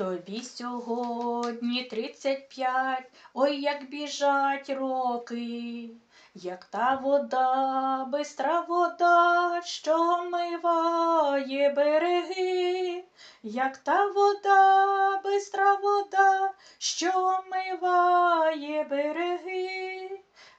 Тобі сьогодні тридцять п'ять, ой, як біжать роки, як та вода, бистра вода, що миває береги, як та вода, бистра вода, що миває береги.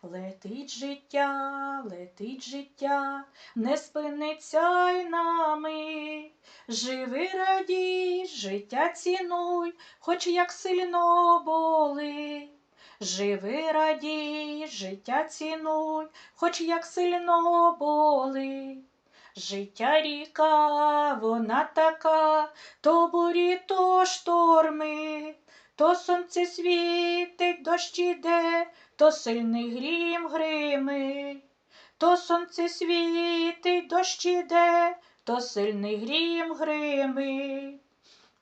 Летить життя, летить життя, не спиниться й нами. Живи радій, життя цінуй, хоч як сильно болить. Живи радій, життя цінуй, хоч як сильно болить. Життя ріка, вона така, то бурі, то шторми, то сонце світить, дощ іде, то сильний грім гримить, то сонце світить, дощ іде, то сильний грім гримить.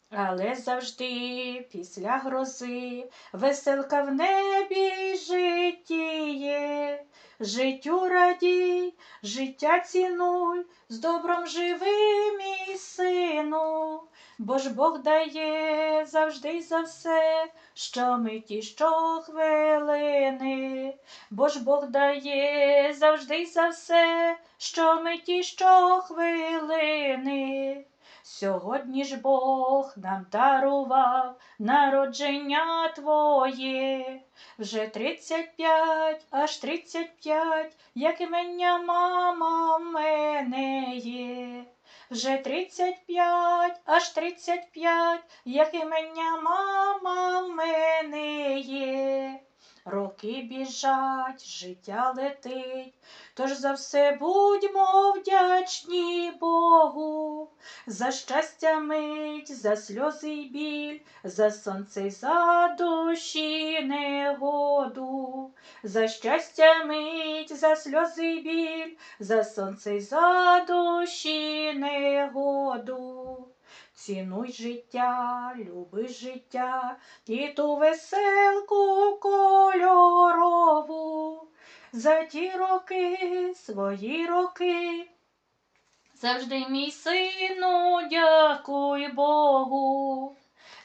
Але завжди після грози веселка в небі життіє. Життю радій, життя цінуй, з добром живи, мій сину, бо ж Бог дає завжди й за все, що миті, що хвилини, бо ж Бог дає завжди й за все, що миті, що хвилини. Сьогодні ж Бог нам дарував народження Твоє, вже тридцять п'ять, аж тридцять п'ять, як імення мама в мене є. Вже тридцять п'ять, аж тридцять п'ять, як імення мама в мене є. Роки біжать, життя летить, тож за все будьмо вдячні Богу, за щастя мить, за сльози й біль, за сонце й за душі негоду, за щастя мить, за сльози й біль, за сонце й за душі негоду. Цінуй життя, люби життя, і ту веселку кольорову, за ті роки, свої роки. Завжди, мій сину, дякуй Богу.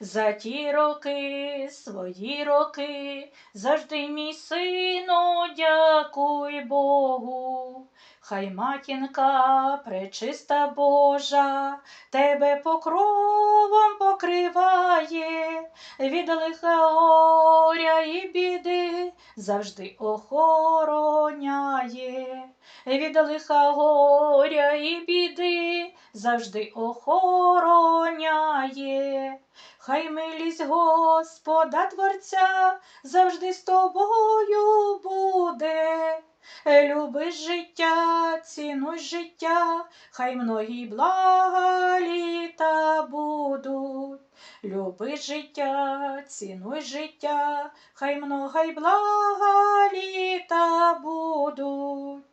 За ті роки, свої роки, завжди, мій сину, дякуй Богу. Хай матінка пречиста Божа, тебе покровом покриває, від лиха горя і біди завжди охороняє, від лиха горя і біди завжди охороняє. Хай милість Господа Творця завжди з тобою буде. Люби життя, цінуй життя, хай многі блага літа будуть. Люби життя, цінуй життя, хай много й блага літа будуть.